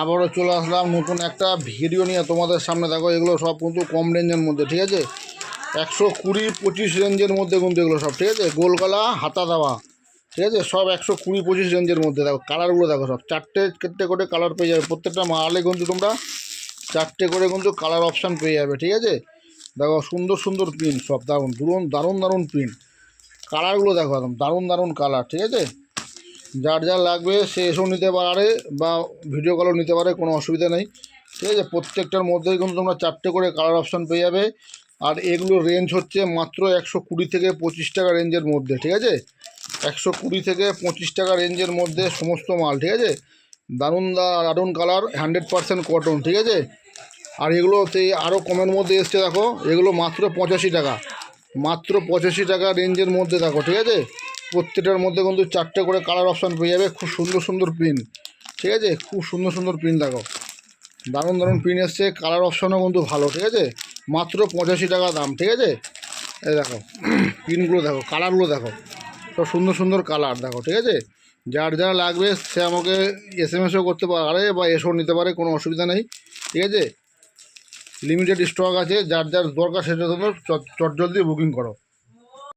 আবারও চলে আসলাম নতুন একটা ভিডিও নিয়ে তোমাদের সামনে। দেখো, এগুলো সব কিন্তু কম রেঞ্জের মধ্যে, ঠিক আছে? একশো কুড়ি পঁচিশ রেঞ্জের মধ্যে কিন্তু এগুলো সব, ঠিক আছে? গোলগলা হাতা দেওয়া ঠিক আছে? সব একশো কুড়ি পঁচিশ রেঞ্জের মধ্যে। দেখো, কালারগুলো দেখো সব। চারটে চারটে করে কালার পেয়ে যাবে। প্রত্যেকটা মালে কিন্তু তোমরা চারটে করে কিন্তু কালার অপশান পেয়ে যাবে, ঠিক আছে? দেখো, সুন্দর সুন্দর প্রিন্ট সব, দারুণ দারুণ দারুণ দারুণ প্রিন্ট কালারগুলো দেখো একদম, দারুণ দারুণ কালার, ঠিক আছে? যার যার লাগবে সে এসেও নিতে পারে বা ভিডিও কলও নিতে পারে, কোনো অসুবিধা নেই। ঠিক আছে? প্রত্যেকটার মধ্যেই কিন্তু তোমরা চারটে করে কালার অপশান পেয়ে যাবে। আর এগুলো রেঞ্জ হচ্ছে মাত্র একশো কুড়ি থেকে পঁচিশ টাকা রেঞ্জের মধ্যে, ঠিক আছে? একশো কুড়ি থেকে পঁচিশ টাকা রেঞ্জের মধ্যে সমস্ত মাল, ঠিক আছে? দারুণ দারুণ কালার হান্ড্রেড পারসেন্ট কটন ঠিক আছে? আর এগুলো সেই আরও কমের মধ্যে এসছে, দেখো? এগুলো মাত্র পঁচাশি টাকা। মাত্র পঁচাশি টাকা রেঞ্জের মধ্যে, দেখো, ঠিক আছে? প্রত্যেকটার মধ্যে কিন্তু চারটে করে কালার অপশান পেয়ে যাবে। খুব সুন্দর সুন্দর প্রিন্ট ঠিক আছে? খুব সুন্দর সুন্দর প্রিন্ট দেখো। দারুণ দারুণ প্রিন্ট এসছে। কালার অপশানও কিন্তু ভালো, ঠিক আছে? মাত্র পঁচাশি টাকা দাম, ঠিক আছে? এই দেখো প্রিন্টগুলো দেখো কালারগুলো দেখো। সব সুন্দর সুন্দর কালার দেখো, ঠিক আছে? যার যার লাগবে, সে আমাকে এস এম এসও করতে পারে। বা এসও নিতে পারে, কোনো অসুবিধা নেই। ঠিক আছে? লিমিটেড স্টক আছে। যার যার দরকার, সেটা তোমরা চট জলদি বুকিং করো।